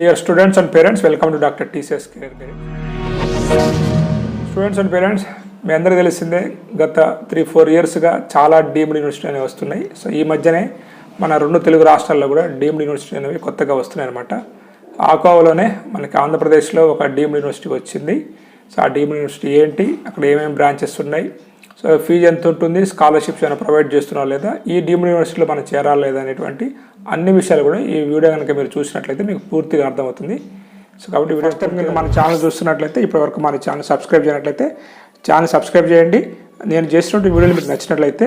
Dear students and parents welcome to doctor TCS care students and parents మీ అందరికీ తెలిసిందే గత three four ఇయర్స్గా చాలా డీమ్డ్ యూనివర్సిటీ అనేవి వస్తున్నాయి. సో ఈ మధ్యనే మన రెండు తెలుగు రాష్ట్రాల్లో కూడా డీమ్డ్ యూనివర్సిటీ అనేవి కొత్తగా వస్తున్నాయి అనమాట ఆకోవలోనే మనకి ఆంధ్రప్రదేశ్లో ఒక డీమ్డ్ యూనివర్సిటీ వచ్చింది. సో ఆ డీమ్డ్ యూనివర్సిటీ ఏంటి అక్కడ ఏమేమి బ్రాంచెస్ ఉన్నాయి? సో ఫీజు ఎంత ఉంటుంది స్కాలర్షిప్స్ ఏమైనా ప్రొవైడ్ చేస్తున్నారా లేదా? ఈ డీమ్డ్ యూనివర్సిటీలో మనం చేరాలి లేదా అనేటువంటి అన్ని విషయాలు కూడా ఈ వీడియో కనుక మీరు చూసినట్లయితే మీకు పూర్తిగా అర్థమవుతుంది. సో కాబట్టి వీడియో మీరు మన ఛానల్ చూస్తున్నట్లయితే ఇప్పటివరకు మన ఛానల్ సబ్స్క్రైబ్ చేయనట్లయితే ఛానల్ సబ్స్క్రైబ్ చేయండి. నేను చేసినటువంటి వీడియోలు మీకు నచ్చినట్లయితే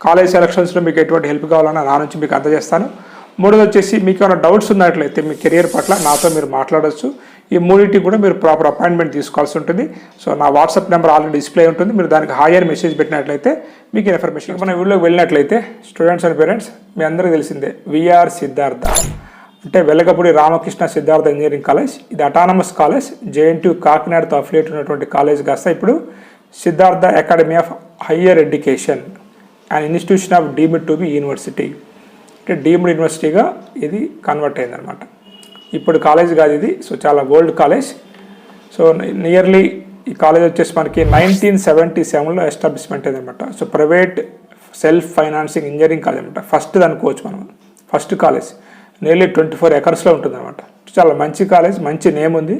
కాలేజ్ సెలక్షన్స్లో మీకు ఎటువంటి హెల్ప్ కావాలన్నా నా నుంచి మీకు అందజేస్తాను. మూడోది వచ్చేసి మీకు ఏమైనా డౌట్స్ ఉన్నట్లయితే మీ కెరియర్ పట్ల నాతో మీరు మాట్లాడవచ్చు ఈ మూడింటికి కూడా మీరు ప్రాపర్ అపాయింట్మెంట్ తీసుకోవాల్సి ఉంటుంది. సో నా వాట్సాప్ నెంబర్ ఆల్రెడీ డిస్ప్లే ఉంటుంది. మీరు దానికి హాయర్ మెసేజ్ పెట్టినట్లయితే మీకు ఇన్ఫర్మేషన్ మన వీడియోకి వెళ్ళినట్లయితే స్టూడెంట్స్ అండ్ పేరెంట్స్ మీ అందరికీ తెలిసిందే విఆర్ సిద్ధార్థ. అంటే వెలగపూడి రామకృష్ణ సిద్ధార్థ ఇంజనీరింగ్ కాలేజ్. ఇది అటానమస్ కాలేజ్. జేఎన్టీ కాకినాడతో అఫిలియేట్ ఉన్నటువంటి కాలేజ్ కాస్త ఇప్పుడు Siddhartha academy of higher education. And institution of deemed to be university అంటే డీమ్డ్ యూనివర్సిటీగా ఇది కన్వర్ట్ అయిందనమాట ఇప్పుడు కాలేజ్ కాదు ఇది. సో చాలా ఓల్డ్ కాలేజ్ సో నియర్లీ ఈ కాలేజ్ వచ్చేసి మనకి నైన్టీన్ సెవెంటీ సెవెన్లో ఎస్టాబ్లిష్మెంట్ అయిందనమాట so private self financing engineering college అనమాట ఫస్ట్ అనుకోవచ్చు మనం. First college nearly twenty four ఎకర్స్లో ఉంటుంది అనమాట చాలా మంచి కాలేజ్ మంచి నేమ్ ఉంది.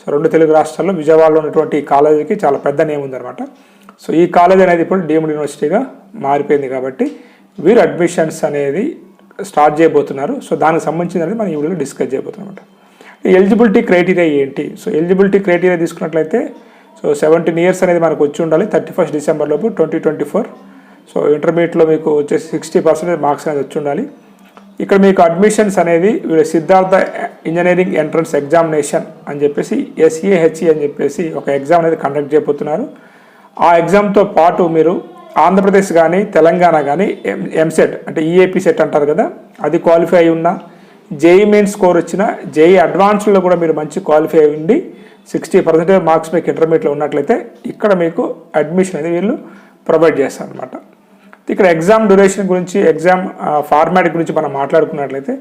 సో రెండు తెలుగు రాష్ట్రాల్లో విజయవాడలో ఉన్నటువంటి ఈ కాలేజీకి చాలా పెద్ద నేమ్ ఉందన్నమాట. సో ఈ కాలేజ్ అనేది ఇప్పుడు డీమ్డ్ యూనివర్సిటీగా మారిపోయింది కాబట్టి వీరు అడ్మిషన్స్ అనేది స్టార్ట్ చేయబోతున్నారు. సో దానికి సంబంధించిన అనేది మనం ఈ వీడియోలో డిస్కస్ చేయబోతున్నాం అనమాట ఎలిజిబిలిటీ క్రైటీరియా ఏంటి? సో ఎలిజిబిలిటీ క్రైటీరియా తీసుకున్నట్లయితే సో సెవెంటీన్ ఇయర్స్ అనేది మనకు వచ్చి ఉండాలి. థర్టీ ఫస్ట్ డిసెంబర్ లోపు ట్వంటీ ట్వంటీ ఫోర్ సో ఇంటర్మీడియట్లో మీకు వచ్చేసి సిక్స్టీ పర్సెంటేజ్ మార్క్స్ అనేది వచ్చి ఉండాలి. ఇక్కడ మీకు అడ్మిషన్స్ అనేది సిద్ధార్థ ఇంజనీరింగ్ ఎంట్రన్స్ ఎగ్జామినేషన్ అని చెప్పేసి ఎస్ఏహెచ్ఈ అని చెప్పేసి ఒక ఎగ్జామ్ అనేది కండక్ట్ చేయబోతున్నారు. ఆ ఎగ్జామ్తో పాటు మీరు ఆంధ్రప్రదేశ్ కానీ తెలంగాణ కానీ ఎం ఎంసెట్ అంటే ఈఏపీ సెట్ అంటారు కదా అది క్వాలిఫై అయి ఉన్న జేఈ మెయిన్ స్కోర్ వచ్చిన జేఈ అడ్వాన్స్లో కూడా మీరు మంచి క్వాలిఫై అయి ఉండి సిక్స్టీ పర్సెంటేజ్ మార్క్స్ మీకు ఇంటర్మీడియట్లో ఉన్నట్లయితే ఇక్కడ మీకు అడ్మిషన్ అనేది వీళ్ళు ప్రొవైడ్ చేస్తారు అనమాట ఇక్కడ ఎగ్జామ్ డ్యూరేషన్ గురించి ఎగ్జామ్ ఫార్మాట్ గురించి మనం మాట్లాడుకున్నట్లయితే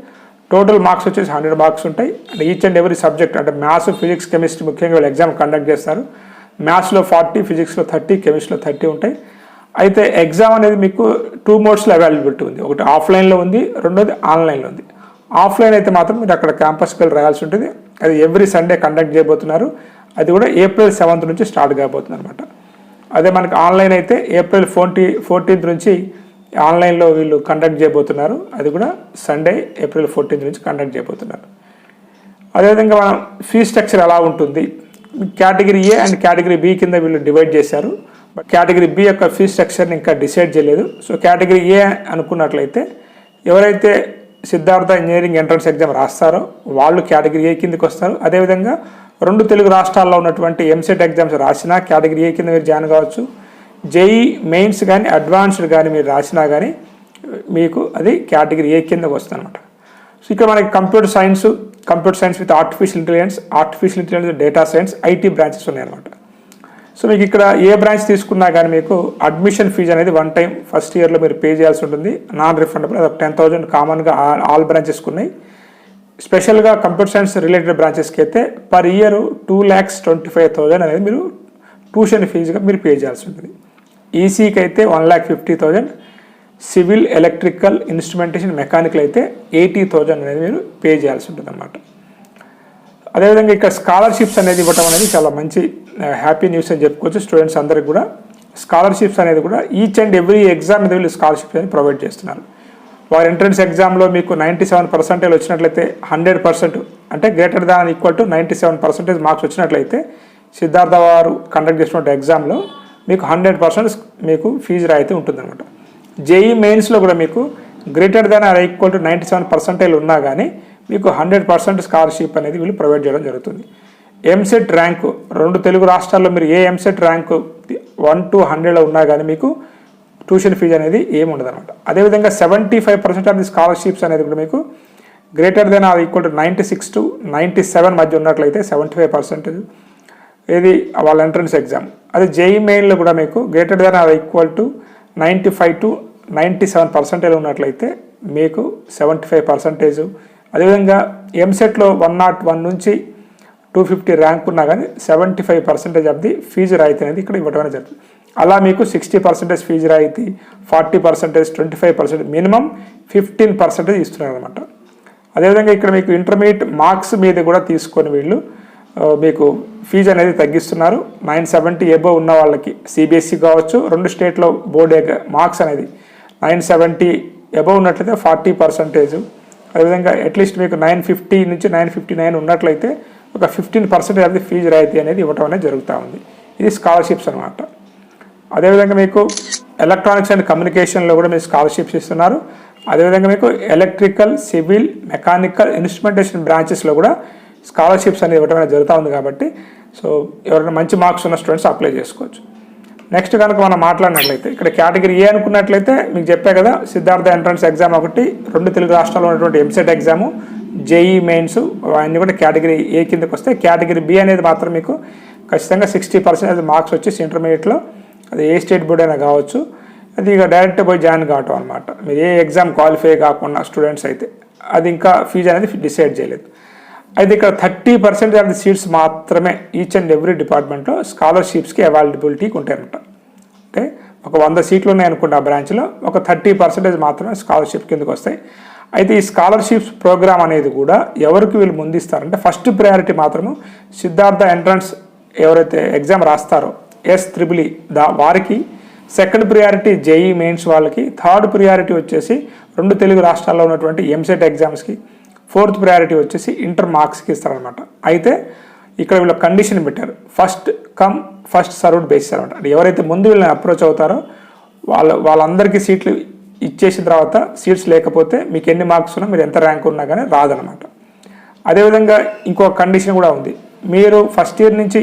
టోటల్ మార్క్స్ వచ్చేసి హండ్రెడ్ మార్క్స్ ఉంటాయి. And each and every subject అంటే మ్యాథ్స్ ఫిజిక్స్ కెమిస్ట్రీ ముఖ్యంగా వీళ్ళు ఎగ్జామ్ కండక్ట్ చేస్తారు. మ్యాథ్స్లో ఫార్టీ ఫిజిక్స్లో థర్టీ కెమిస్ట్రీలో థర్టీ ఉంటాయి. అయితే ఎగ్జామ్ అనేది మీకు టూ మోడ్స్లో అవైలబిలిటీ ఉంది. ఒకటి ఆఫ్లైన్లో ఉంది రెండోది ఆన్లైన్లో ఉంది. ఆఫ్లైన్ అయితే మాత్రం మీరు అక్కడ క్యాంపస్కి వెళ్ళి రాయాల్సి ఉంటుంది. అది ఎవ్రీ సండే కండక్ట్ చేయబోతున్నారు. అది కూడా ఏప్రిల్ సెవెంత్ నుంచి స్టార్ట్ కాబోతుంది అనమాట అదే మనకి ఆన్లైన్ అయితే ఏప్రిల్ ఫోర్టీ ఫోర్టీన్త్ నుంచి ఆన్లైన్లో వీళ్ళు కండక్ట్ చేయబోతున్నారు. అది కూడా సండే ఏప్రిల్ ఫోర్టీన్త్ నుంచి కండక్ట్ చేయబోతున్నారు. అదేవిధంగా మనం ఫీ స్ట్రక్చర్ ఎలా ఉంటుంది? Category A and category B కింద వీళ్ళు డివైడ్ చేశారు. బట్ కేటగిరీ బి యొక్క ఫీ స్ట్రక్చర్ని ఇంకా డిసైడ్ చేయలేదు. సో కేటగిరీ ఏ అనుకున్నట్లయితే ఎవరైతే సిద్ధార్థ ఇంజనీరింగ్ ఎంట్రన్స్ ఎగ్జామ్ రాస్తారో వాళ్ళు కేటగిరీ ఏ కిందకి వస్తారు. అదేవిధంగా రెండు తెలుగు రాష్ట్రాల్లో ఉన్నటువంటి ఎంసెట్ ఎగ్జామ్స్ రాసినా కేటగిరీ ఏ కింద మీరు జాయిన్ కావచ్చు. జేఈ మెయిన్స్ కానీ అడ్వాన్స్డ్ కానీ మీరు రాసినా కానీ మీకు అది కేటగిరీ ఏ కిందకి వస్తుంది అనమాట సో ఇక్కడ మనకి computer science computer science with artificial intelligence artificial intelligence data science IT branches ఉన్నాయన్నమాట. సో మీకు ఇక్కడ ఏ బ్రాంచ్ తీసుకున్నా కానీ మీకు అడ్మిషన్ ఫీజు అనేది వన్ టైం ఫస్ట్ ఇయర్లో మీరు పే చేయాల్సి ఉంటుంది. నాన్ రిఫండబుల్ అది ఒక టెన్ థౌజండ్ కామన్గా ఆల్ బ్రాంచెస్ ఉన్నాయి. స్పెషల్గా కంప్యూటర్ సైన్స్ రిలేటెడ్ బ్రాంచెస్కి అయితే per year two lakhs twenty five thousand అనేది మీరు ట్యూషన్ ఫీజుగా మీరు పే చేయాల్సి ఉంటుంది. ఈసీకి అయితే one lakh fifty thousand civil electrical instrumentation mechanical అయితే ఎయిటీ థౌజండ్ అనేది మీరు పే చేయాల్సి ఉంటుంది అన్నమాట అదేవిధంగా ఇక్కడ స్కాలర్షిప్స్ అనేది ఇవ్వటం అనేది చాలా మంచి హ్యాపీ న్యూస్ అని చెప్పుకోవచ్చు. స్టూడెంట్స్ అందరికి కూడా స్కాలర్షిప్స్ అనేది కూడా ఈచ్ అండ్ ఎవ్రీ ఎగ్జామ్ మీద వీళ్ళు స్కాలర్షిప్స్ అనేది ప్రొవైడ్ చేస్తున్నారు. వారి ఎంట్రన్స్ ఎగ్జామ్లో మీకు నైంటీ సెవెన్ పర్సెంటేజ్ వచ్చినట్లయితే హండ్రెడ్ పర్సెంట్ అంటే greater than equal to ninety seven percentage marks వచ్చినట్లయితే సిద్ధార్థ వారు కండక్ట్ చేసినటువంటి ఎగ్జామ్లో మీకు హండ్రెడ్ పర్సెంట్ మీకు ఫీజు రాయితీ ఉంటుందన్నమాట. జేఈ మెయిన్స్లో కూడా మీకు greater than or equal to ninety seven percentage ఉన్నా కానీ మీకు హండ్రెడ్ పర్సెంట్ స్కాలర్షిప్ అనేది వీళ్ళు ప్రొవైడ్ చేయడం జరుగుతుంది. ఎంసెట్ ర్యాంకు రెండు తెలుగు రాష్ట్రాల్లో మీరు ఏ ఎంసెట్ ర్యాంకు వన్ టు హండ్రెడ్లో ఉన్నా కానీ మీకు ట్యూషన్ ఫీజు అనేది ఏమి ఉండదు అనమాట అదేవిధంగా seventy five percent of the scholarships అనేది కూడా మీకు greater than or equal to ninety six to ninety seven మధ్య ఉన్నట్లయితే సెవెంటీ ఫైవ్ పర్సెంటేజ్ ఇది వాళ్ళ ఎంట్రన్స్ ఎగ్జామ్ అదే జేఈ మెయిన్లో కూడా మీకు greater than or equal to ninety five to ninety seven percentage ఉన్నట్లయితే మీకు సెవెంటీ ఫైవ్ పర్సెంటేజ్ అదేవిధంగా ఎంసెట్లో వన్ నాట్ వన్ నుంచి టూ ఫిఫ్టీ ర్యాంక్ ఉన్నా కానీ seventy five percentage of the fees రాయితీ అనేది ఇక్కడ ఇవ్వడం అనేది జరుగుతుంది. అలా మీకు సిక్స్టీ పర్సెంటేజ్ ఫీజు రాయితీ forty percentage twenty five percent minimum fifteen percentage ఇస్తున్నారు అనమాట అదేవిధంగా ఇక్కడ మీకు ఇంటర్మీడియట్ మార్క్స్ మీద కూడా తీసుకొని వీళ్ళు మీకు ఫీజు అనేది తగ్గిస్తున్నారు. నైన్ సెవెంటీ ఎబో ఉన్న వాళ్ళకి సిబిఎస్ఈ కావచ్చు రెండు స్టేట్లో బోర్డే మార్క్స్ అనేది నైన్ సెవెంటీ అబవ్ ఉన్నట్లయితే ఫార్టీ పర్సెంటేజ్. అదేవిధంగా అట్లీస్ట్ మీకు నైన్ ఫిఫ్టీ నుంచి నైన్ ఫిఫ్టీ నైన్ ఉన్నట్లయితే ఒక ఫిఫ్టీన్ పర్సెంటేజ్ అనేది ఫీజు రాయితీ అనేది ఇవ్వటం అనేది జరుగుతూ ఉంది. ఇది స్కాలర్షిప్స్ అనమాట అదేవిధంగా మీకు ఎలక్ట్రానిక్స్ అండ్ కమ్యూనికేషన్లో కూడా మీరు స్కాలర్షిప్స్ ఇస్తున్నారు. అదేవిధంగా మీకు ఎలక్ట్రికల్ సివిల్ మెకానికల్ ఇన్స్ట్రుమెంటేషన్ బ్రాంచెస్లో కూడా స్కాలర్షిప్స్ అనేది ఇవ్వడం అనేది జరుగుతూ ఉంది కాబట్టి సో ఎవరైనా మంచి మార్క్స్ ఉన్న స్టూడెంట్స్ అప్లై చేసుకోవచ్చు. నెక్స్ట్ కనుక మనం మాట్లాడినట్లయితే ఇక్కడ కేటగిరీ ఏ అనుకున్నట్లయితే మీకు చెప్పే కదా సిద్ధార్థ ఎంట్రన్స్ ఎగ్జామ్ ఒకటి రెండు తెలుగు రాష్ట్రాల్లో ఉన్నటువంటి ఎంసెట్ ఎగ్జాము జేఈ మెయిన్స్ అవన్నీ కూడా కేటగిరీ ఏ కిందకి వస్తే కేటగిరీ బి అనేది మాత్రం మీకు ఖచ్చితంగా సిక్స్టీ పర్సెంట్ మార్క్స్ వచ్చేసి ఇంటర్మీడియట్లో అది ఏ స్టేట్ బోర్డ్ అయినా కావచ్చు అది ఇక డైరెక్ట్ పోయి జాయిన్ కావటం అనమాట మీరు ఏ ఎగ్జామ్ క్వాలిఫై కాకుండా స్టూడెంట్స్ అయితే అది ఇంకా ఫీజు అనేది డిసైడ్ చేయలేదు. అయితే ఇక్కడ thirty percent of the seats మాత్రమే ఈచ్ అండ్ ఎవ్రీ డిపార్ట్మెంట్లో స్కాలర్షిప్స్కి అవైలబిలిటీకి ఉంటాయన్నమాట అంటే ఒక వంద సీట్లు ఉన్నాయి ఆ బ్రాంచ్లో ఒక థర్టీ పర్సెంటేజ్ మాత్రమే స్కాలర్షిప్ కిందకు వస్తాయి. అయితే ఈ స్కాలర్షిప్స్ ప్రోగ్రామ్ అనేది కూడా ఎవరికి వీళ్ళు ముందిస్తారంటే ఫస్ట్ ప్రయారిటీ మాత్రము సిద్ధార్థ ఎంట్రన్స్ ఎవరైతే ఎగ్జామ్ రాస్తారో ఎస్ త్రిబులి దా వారికి. సెకండ్ ప్రియారిటీ జేఈ మెయిన్స్ వాళ్ళకి. థర్డ్ ప్రియారిటీ వచ్చేసి రెండు తెలుగు రాష్ట్రాల్లో ఉన్నటువంటి ఎంసెట్ ఎగ్జామ్స్కి. ఫోర్త్ ప్రయారిటీ వచ్చేసి ఇంటర్ మార్క్స్కి ఇస్తారనమాట అయితే ఇక్కడ వీళ్ళు కండిషన్ పెట్టారు. First come first served basis అనమాట అంటే ఎవరైతే ముందు వీళ్ళని అప్రోచ్ అవుతారో వాళ్ళ వాళ్ళందరికీ సీట్లు ఇచ్చేసిన తర్వాత సీట్స్ లేకపోతే మీకు ఎన్ని మార్క్స్ ఉన్నా మీరు ఎంత ర్యాంక్ ఉన్నా కానీ రాదనమాట అదేవిధంగా ఇంకొక కండిషన్ కూడా ఉంది. మీరు ఫస్ట్ ఇయర్ నుంచి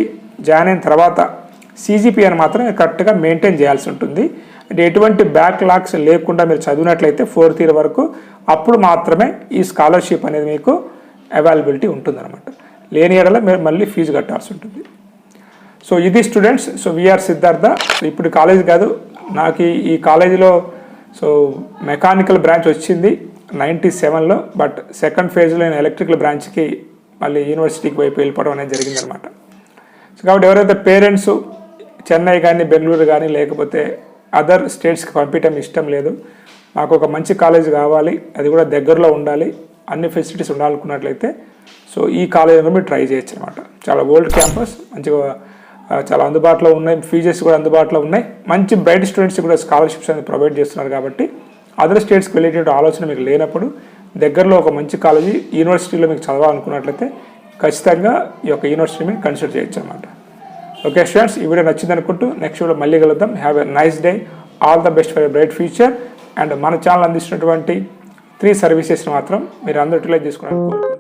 జాయిన్ అయిన తర్వాత సీజీపీ అని మాత్రం కరెక్ట్గా మెయింటైన్ చేయాల్సి ఉంటుంది. అంటే ఎటువంటి బ్యాక్ లాక్స్ లేకుండా మీరు చదివినట్లయితే ఫోర్త్ ఇయర్ వరకు అప్పుడు మాత్రమే ఈ స్కాలర్షిప్ అనేది మీకు అవైలబిలిటీ ఉంటుందన్నమాట. లేని ఏడలో మీరు మళ్ళీ ఫీజు కట్టాల్సి ఉంటుంది. సో ఇది students so VR Siddhartha so ఇప్పుడు కాలేజ్ కాదు నాకు ఈ- ఈ కాలేజీలో సో మెకానికల్ బ్రాంచ్ వచ్చింది నైంటీ సెవెన్లో బట్ సెకండ్ ఫేజ్లో నేను ఎలక్ట్రికల్ బ్రాంచ్కి మళ్ళీ యూనివర్సిటీకి వైపు వెళ్ళిపోవడం అనేది జరిగిందనమాట సో కాబట్టి ఎవరైతే పేరెంట్స్ చెన్నై కానీ బెంగళూరు కానీ లేకపోతే అదర్ స్టేట్స్కి పంపించడం ఇష్టం లేదు. మాకు ఒక మంచి కాలేజ్ కావాలి అది కూడా దగ్గరలో ఉండాలి అన్ని ఫెసిలిటీస్ ఉండాలనుకున్నట్లయితే సో ఈ కాలేజీలో మీరు ట్రై చేయొచ్చు అనమాట చాలా ఓల్డ్ క్యాంపస్ మంచిగా చాలా అందుబాటులో ఉన్నాయి ఫీజెస్ కూడా అందుబాటులో ఉన్నాయి. మంచి బ్రైట్ స్టూడెంట్స్ కూడా స్కాలర్షిప్స్ అనేది ప్రొవైడ్ చేస్తున్నారు కాబట్టి అదర్ స్టేట్స్కి వెళ్ళేటువంటి ఆలోచన మీకు లేనప్పుడు దగ్గరలో ఒక మంచి కాలేజీ యూనివర్సిటీలో మీకు చదవాలనుకున్నట్లయితే ఖచ్చితంగా ఈ యొక్క యూనివర్సిటీ మీరు కన్సిడర్ చేయొచ్చు అనమాట ఓకే స్టూడెంట్స్ ఈ వీడియో నచ్చింది అనుకుంటూ నెక్స్ట్ వీడియో మళ్ళీ కలుద్దాం. Have a nice day all the best for a bright future and మన ఛానల్ అందిస్తున్నటువంటి త్రీ సర్వీసెస్ మాత్రం మీరు అందరూ యూటిలైజ్ చేసుకోవడానికి